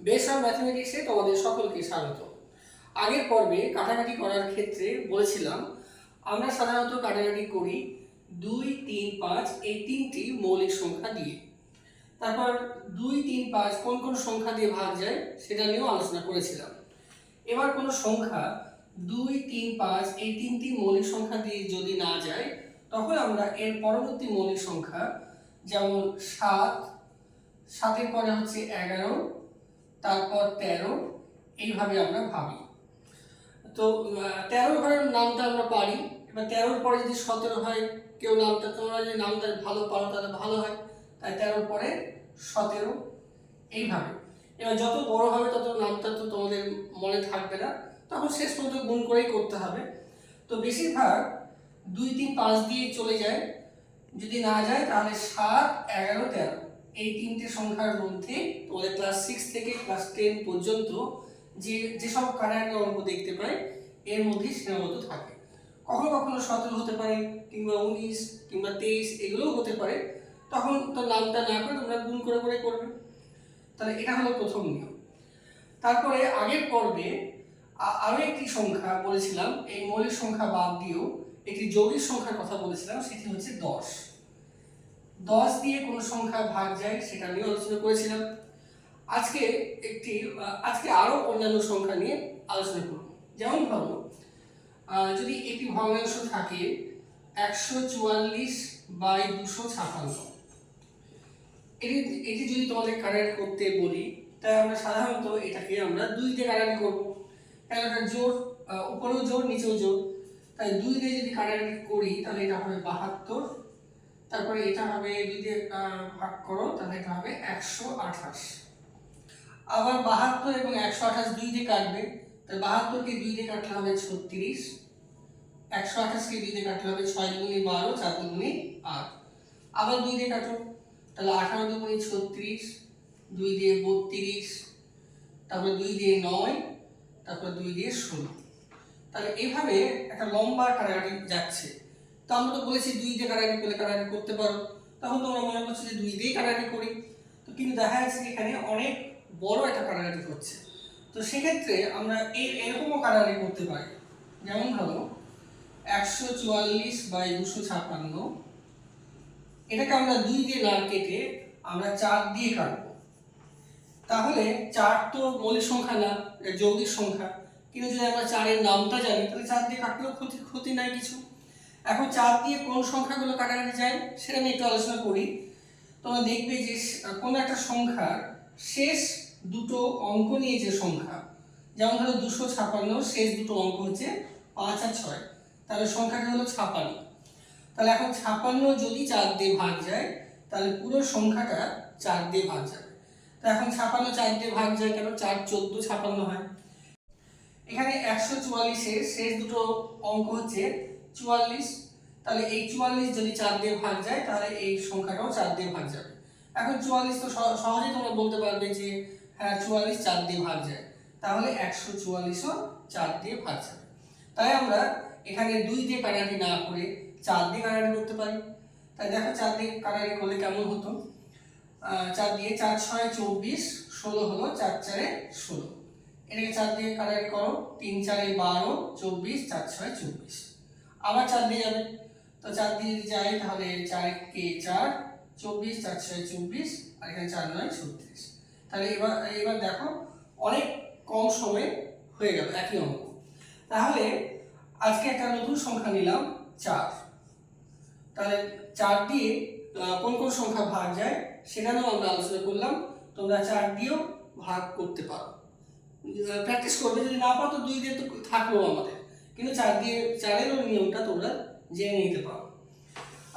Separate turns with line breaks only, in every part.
Base of ম্যাথমেটিক্সে তোমাদের সকলকে স্বাগত। আগের পর্বে কাটাকাটি করার ক্ষেত্রে বলেছিলাম, আমরা সাধারণত কাটাকাটি করি দুই, তিন, পাঁচ এই তিনটি মৌলিক সংখ্যা দিয়ে। তারপর দুই, তিন, পাঁচ কোন কোন সংখ্যা দিয়ে ভাগ যায় সেটা নিয়েও আলোচনা করেছিলাম। এবার কোনো সংখ্যা দুই, তিন, পাঁচ এই তিনটি মৌলিক সংখ্যা দিয়ে যদি না যায়, তখন আমরা এর পরবর্তী মৌলিক সংখ্যা যেমন সাত, সাতের পরে হচ্ছে এগারো তারপর তেরো, এইভাবে আমরা ভাবি। তো তেরো ঘরের নামটা আমরা পারি। এবার তেরোর পরে যদি সতেরো হয়, কেউ নামটা, তোমরা যদি নামটা ভালো পারো, তাহলে ভালো হয়। তাই তেরোর পরে সতেরো, এইভাবে। এবার যত বড় হবে, তত নামটা তো তোমাদের মনে থাকবে না। তখন শেষ পর্যন্ত গুণ করেই করতে হবে। তো বেশিরভাগ দুই, তিন, পাঁচ দিয়ে চলে যায়। যদি না যায়, তাহলে সাত, এগারো, তেরো। এই তিনটে সংখ্যার মধ্যে তোমাদের ক্লাস সিক্স থেকে ক্লাস টেন পর্যন্ত যে যেসব কাটাকাটি অঙ্ক দেখতে পাই, এর মধ্যেই সীমাবদ্ধ থাকে। কখনো কখনো সতেরো হতে পারে, কিংবা উনিশ, কিংবা তেইশ, এগুলোও হতে পারে। তখন তো নামটা না করে তোমরা গুণ করে করে করবে। তাহলে এটা হলো প্রথম নিয়ম। তারপরে আগের পর্বে আ- আরও একটি সংখ্যা বলেছিলাম, এই মৌলিক সংখ্যা বাদ দিয়েও একটি যৌগিক সংখ্যার কথা বলেছিলাম, সেটি হচ্ছে দশ। দশ দিয়ে কোনো সংখ্যা ভাগ যায় সেটা নিয়ে আলোচনা করেছিলাম। আজকে একটি আজকে আরও অন্যান্য সংখ্যা নিয়ে আলোচনা করব। যেমন আহ, যদি একটি ভগ্নাংশ থাকে একশো চুয়াল্লিশ বাই দুশো ছাপান্ন। এটি এটি যদি তোমাদের কারেক্ট করতে বলি তাই আমরা সাধারণত এটাকে আমরা দুই দিয়ে কাটাকাটি করব। কারণ এটা জোর উপরেও জোর নিচেও জোর তাই দুই দিয়ে যদি কাটাকাটি করি তাহলে এটা হবে বাহাত্তর তারপরে এটা হবে আহ, ভাগ করো তাহলে এটা হবে একশো আঠাশ। আবার বাহাত্তর এবং একশো আঠাশ দুই দিয়ে কাটবে তাহলে বাহাত্তরকে দুই দিয়ে কাটলে হবে ছত্রিশ। একশো আঠাশকে দুই দিয়ে কাটলে হবে ছয় দুগুণি বারো চার দুগুণি আট। আবার দুই দিয়ে কাটো তাহলে আঠারো দুগুণি ছত্রিশ দুই দিয়ে বত্রিশ তারপরে দুই দিয়ে নয় তারপরে দুই দিয়ে ষোলো। তাহলে এভাবে একটা লম্বা কাটাকাটি যাচ্ছে। তো আমরা তো বলেছি দুই দিয়ে কাটাকাটি করলে কাটাকাটি করতে পারো। তখন তোমরা মনে করছ যে দুই দিয়েই কাটাকাটি করি। তো কিন্তু দেখা যাচ্ছে যে এখানে অনেক বড় একটা কাটাকাটি হচ্ছে। তো সেক্ষেত্রে আমরা এই এরকমও কাটাকাটি করতে পারি। যেমন ধরো, একশো চুয়াল্লিশ বাই দুশো ছাপ্পান্ন, এটাকে আমরা দুই দিয়ে না কেটে আমরা চার দিয়ে কাটবো। তাহলে চার তো মৌলিক সংখ্যা না যৌগিক সংখ্যা। কিন্তু যদি আমরা চারের নামটা জানি, তাহলে চার দিয়ে কাটলেও ক্ষতি ক্ষতি নাই কিছু। এখন চার দিয়ে কোন সংখ্যাগুলো কাটাকাটি যায় সেটা নিয়ে একটু আলোচনা করি। তোমরা দেখবে যে কোনো একটা সংখ্যার শেষ দুটো অঙ্ক নিয়ে যে সংখ্যা, যেমন ধরো দুশো ছাপান্ন, শেষ দুটো অঙ্ক হচ্ছে পাঁচ আর ছয়, তাহলে সংখ্যাটা হলো ছাপান্ন। তাহলে এখন ছাপান্ন যদি চার দিয়ে ভাগ যায়, তাহলে পুরো সংখ্যাটা চার দিয়ে ভাগ যাবে। তো এখন ছাপান্ন চার দিয়ে ভাগ যায় কেন? চার চোদ্দ ছাপান্ন হয়। এখানে একশো চুয়াল্লিশের শেষ দুটো অঙ্ক হচ্ছে চুয়াল্লিশ, তাহলে এই চুয়াল্লিশ যদি চার দিয়ে ভাগ যায়, তাহলে এই সংখ্যাটাও চার দিয়ে ভাগ যাবে। এখন চুয়াল্লিশ তো সহ- সহজেই তোমরা বলতে পারবে যে হ্যাঁ চুয়াল্লিশ চার দিয়ে ভাগ যায়। তাহলে একশো চুয়াল্লিশও চার দিয়ে ভাগ যাবে। তাই আমরা এখানে দুই দিয়ে কাটাকাটি না করে চার দিয়ে কাটাকাটি করতে পারি। তাই দেখো চার দিয়ে কাটাকাটি করলে কেমন হতো? চার দিয়ে চার ছয় চব্বিশ, ষোলো হলো চার চারে ষোলো। এটাকে চার দিয়ে কাটাকাটি করো, তিন চারে বারো, চব্বিশ, চার ছয় চব্বিশ। আবার চার দিয়ে যাবে। তো চার দিয়ে যাই তাহলে চার কে? চার, চব্বিশ, চার ছয় চব্বিশ, আর এখানে চার নয় ছত্রিশ। তাহলে এবার এবার দেখো, অনেক কম সময়ে হয়ে গেল, একই অঙ্ক। তাহলে আজকে একটা নতুন সংখ্যা নিলাম, চার। তাহলে চার দিয়ে কোন কোন সংখ্যা ভাগ যায় সেখানেও আমরা আলোচনা করলাম। তোমরা চার দিয়েও ভাগ করতে পারো। প্র্যাকটিস করবে, যদি না পারো তো দুই দিয়ে তো থাকল আমাদের। কিন্তু চার দিয়ে চারেরও নিয়মটা তোমরা জেনে নিতে পারো।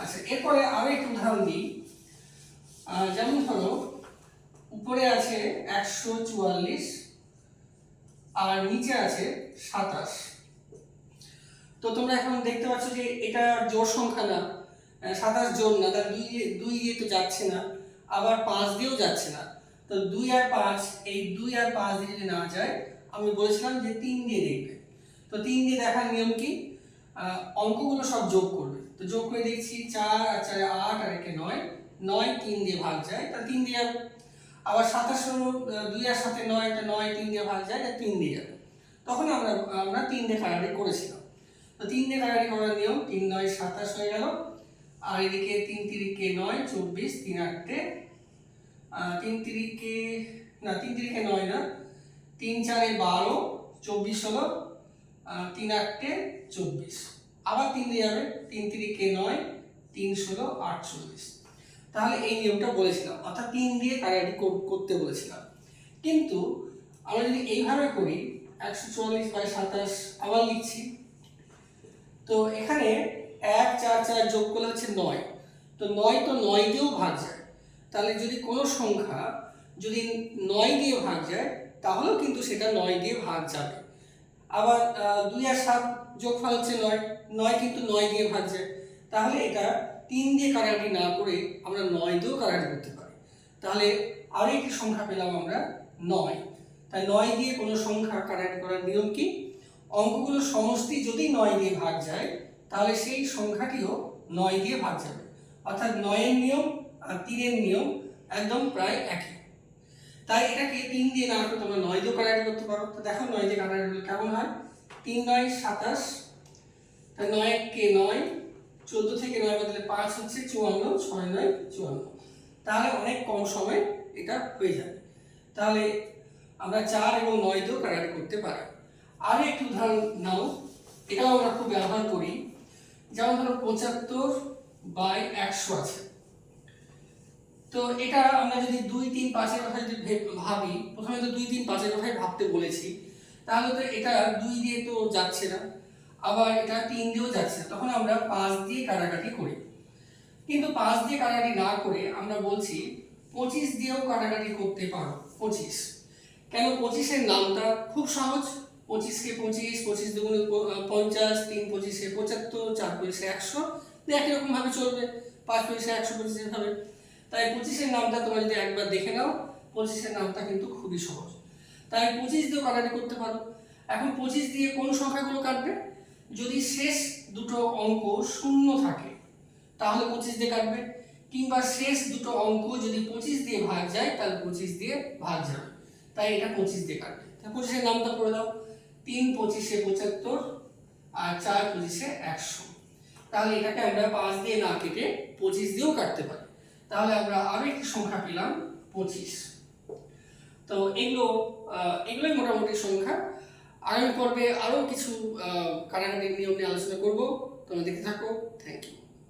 আচ্ছা এরপরে আরও একটু উদাহরণ দিই। যেমন ধরো, উপরে আছে একশো চুয়াল্লিশ আর নিচে আছে সাতাশ। তো তোমরা এখন দেখতে পাচ্ছ যে এটা জোর সংখ্যা না। সাতাশ জোর না, তার দুই দুই দিয়ে তো যাচ্ছে না, আবার পাঁচ দিয়েও যাচ্ছে না। তো দুই আর পাঁচ, এই দুই আর পাঁচ দিয়ে যদি না যায়, আমি বলেছিলাম যে তিন দিয়ে দেখবে। তো তিন দিয়ে দেখার নিয়ম কি? অঙ্কগুলো সব যোগ করবে। তো যোগ করে দেখছি চার আর চারে আট আর একে নয়। নয় তিন দিয়ে ভাগ যায় তা তিন দিয়ে যাবে। আবার সাতাশশো দুই আর সাথে নয় এটা নয় তিন দিয়ে ভাগ যায় এটা তিন দিয়ে যাবে। তখন আমরা আমরা তিন দিয়ে কাটাকাটি করেছিলাম। তো তিন দিয়ে কাটাকাটি করার নিয়ম, তিন নয় সাতাশ হয়ে গেল। আর এদিকে তিন তিরিকে নয়, চব্বিশ, তিন আটটে তিন তিরিকে, না, তিন তিরিকে নয় না, তিন চারে বারো, চব্বিশ হলো তিন আটটে চব্বিশ। আবার তিন দিয়ে যাবে, তিন তিরিকে নয়, তিন ষোলো আটচল্লিশ তাহলে এই নিয়মটা বলেছিলাম, অর্থাৎ তিন দিয়ে কাটাকাটি কর- করতে বলেছিলাম। কিন্তু আমরা যদি এইভাবে করি, একশো চুয়াল্লিশ বাই সাতাশ আবার লিখছি। তো এখানে এক, চার চার যোগ করলে হচ্ছে নয়। তো নয় তো নয় দিয়েও ভাগ যায়। তাহলে যদি কোনো সংখ্যা যদি নয় দিয়ে ভাগ যায়, তাহলেও কিন্তু সেটা নয় দিয়ে ভাগ যাবে। আবার দুই আর সাত যোগফল হচ্ছে নয় নয় কিন্তু নয় দিয়ে যায়। তাহলে এটা তিন দিয়ে কাটাকাটি না করে আমরা নয় দিয়েও কাটাকাটি করতে পারি। তাহলে আরও একটি সংখ্যা পেলাম আমরা নয়। তাই নয় দিয়ে কোনো সংখ্যা কাটাকাটি করার নিয়ম কি? অঙ্কগুলোর সমষ্টি যদি নয় দিয়ে ভাগ যায়, তাহলে সেই সংখ্যাটিও নয় দিয়ে ভাগ যাবে। অর্থাৎ নয়ের নিয়ম আর তিনের নিয়ম একদম প্রায় একই। তাই এটাকে তিন দিয়ে না করে তোমরা নয় দিয়ে কাটাকাটি করতে পারো। তো দেখো নয় দিয়ে কাটাকাটি করলে কেমন হয়? তিন, নয়, সাতাশ। তাই নয় কে নয়? চোদ্দ থেকে নয় বদলে পাঁচ হচ্ছে চুয়ান্ন, ছয় নয়, চুয়ান্ন। তাহলে অনেক কম সময় এটা হয়ে যাবে তাহলে আমরা চার এবং নয় দিয়েও কাটাকাটি করতে পারি। আরও একটি উদাহরণ নাও। এটাও আমরা খুব ব্যবহার করি। যেমন ধরো পঁচাত্তর বাই একশো আছে। তো এটা আমরা যদি দুই, তিন, পাঁচের কথা যদি ভাবি প্রথমে তো দুই, তিন, পাঁচের কথাই ভাবতে বলেছি। তাহলে তো এটা দুই দিয়ে তো যাচ্ছে না, আবার এটা তিন দিয়েও যাচ্ছে তখন আমরা পাঁচ দিয়ে কাটাকাটি করি। কিন্তু পাঁচ দিয়ে কাটাকাটি না করে আমরা বলছি, পঁচিশ দিয়েও কাটাকাটি করতে পারো, পঁচিশ। কেন পঁচিশের নামটা খুব সহজ। পঁচিশকে পঁচিশ পঁচিশ দুগুণে পঞ্চাশ, তিন পঁচিশে পঁচাত্তর, চার পঁচিশে একশো। একই রকম ভাবে চলবে। পাঁচ পঁচিশে একশো পঁচিশে ভাবে তাই পঁচিশের নামটা তোমরা যদি একবার দেখে নাও, পঁচিশের নামটা কিন্তু খুবই সহজ। তাই পঁচিশ দিয়েও কাটাকাটি করতে পারো। এখন পঁচিশ দিয়ে কোন সংখ্যাগুলো কাটবে? যদি শেষ দুটো অঙ্ক শূন্য থাকে, তাহলে পঁচিশ দিয়ে কাটবে। কিংবা শেষ দুটো অঙ্ক যদি পঁচিশ দিয়ে ভাগ যায়, তাহলে পঁচিশ দিয়ে ভাগ যাবে। তাই এটা পঁচিশ দিয়ে কাটবে। পঁচিশের নামটা পড়ে দাও। তিন পঁচিশে পঁচাত্তর আর চার পঁচিশে একশো। তাহলে এটাকে আমরা পাঁচ দিয়ে না কেটে পঁচিশ দিয়েও কাটতে পারি। তাহলে আমরা আরও একটি সংখ্যা পেলাম, পঁচিশ। তো এগুলো এগুলোই মোটামুটি সংখ্যা। আগামী পর্বে আরও কিছু কারাগারের নিয়ম নিয়ে আলোচনা করব। তোমরা দেখে থাকো। Thank you